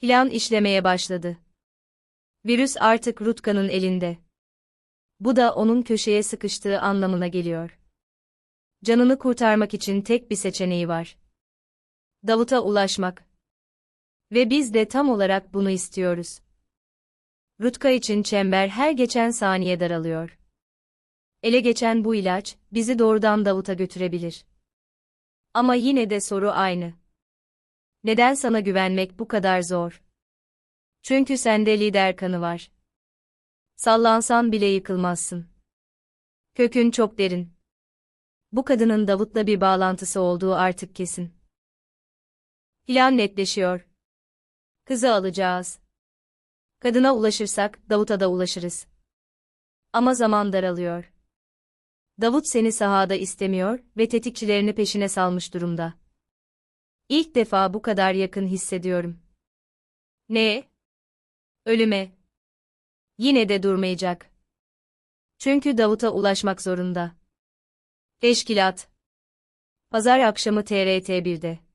Plan işlemeye başladı. Virüs artık Rutka'nın elinde. Bu da onun köşeye sıkıştığı anlamına geliyor. Canını kurtarmak için tek bir seçeneği var. Davut'a ulaşmak. Ve biz de tam olarak bunu istiyoruz. Rutka için çember her geçen saniye daralıyor. Ele geçen bu ilaç, bizi doğrudan Davut'a götürebilir. Ama yine de soru aynı. Neden sana güvenmek bu kadar zor? Çünkü sende lider kanı var. Sallansan bile yıkılmazsın. Kökün çok derin. Bu kadının Davut'la bir bağlantısı olduğu artık kesin. Plan netleşiyor. Kızı alacağız. Kadına ulaşırsak Davut'a da ulaşırız. Ama zaman daralıyor. Davut seni sahada istemiyor ve tetikçilerini peşine salmış durumda. İlk defa bu kadar yakın hissediyorum. Ne? Ölüme. Yine de durmayacak. Çünkü Davut'a ulaşmak zorunda. Teşkilat. Pazar akşamı TRT 1'de.